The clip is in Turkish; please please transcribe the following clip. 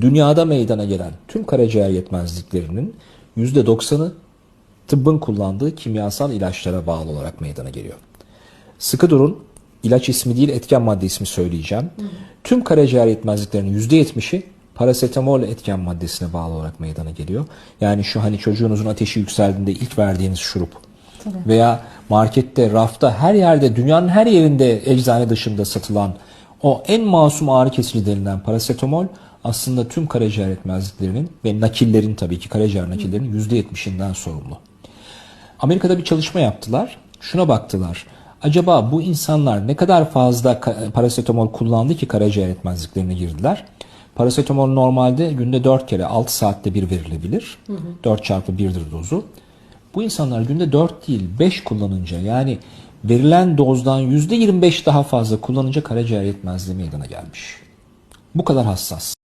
dünyada meydana gelen tüm karaciğer yetmezliklerinin %90'ı tıbbın kullandığı kimyasal ilaçlara bağlı olarak meydana geliyor. Sıkı durun, ilaç ismi değil etken madde ismi söyleyeceğim. Tüm karaciğer yetmezliklerinin %70'i parasetamol etken maddesine bağlı olarak meydana geliyor. Yani şu hani çocuğunuzun ateşi yükseldiğinde ilk verdiğiniz şurup veya markette, rafta, her yerde, dünyanın her yerinde eczane dışında satılan o en masum ağrı kesici denilen parasetamol aslında tüm karaciğer yetmezliklerinin ve nakillerin tabii ki karaciğer nakillerinin %70'inden sorumlu. Amerika'da bir çalışma yaptılar. Şuna baktılar. Acaba bu insanlar ne kadar fazla parasetamol kullandı ki karaciğer yetmezliklerine girdiler? Parasetamol normalde günde 4 kere 6 saatte bir verilebilir. 4 çarpı 1'dir dozu. Bu insanlar günde 4 değil 5 kullanınca yani verilen dozdan %25 daha fazla kullanınca karaciğer yetmezliği meydana gelmiş. Bu kadar hassas.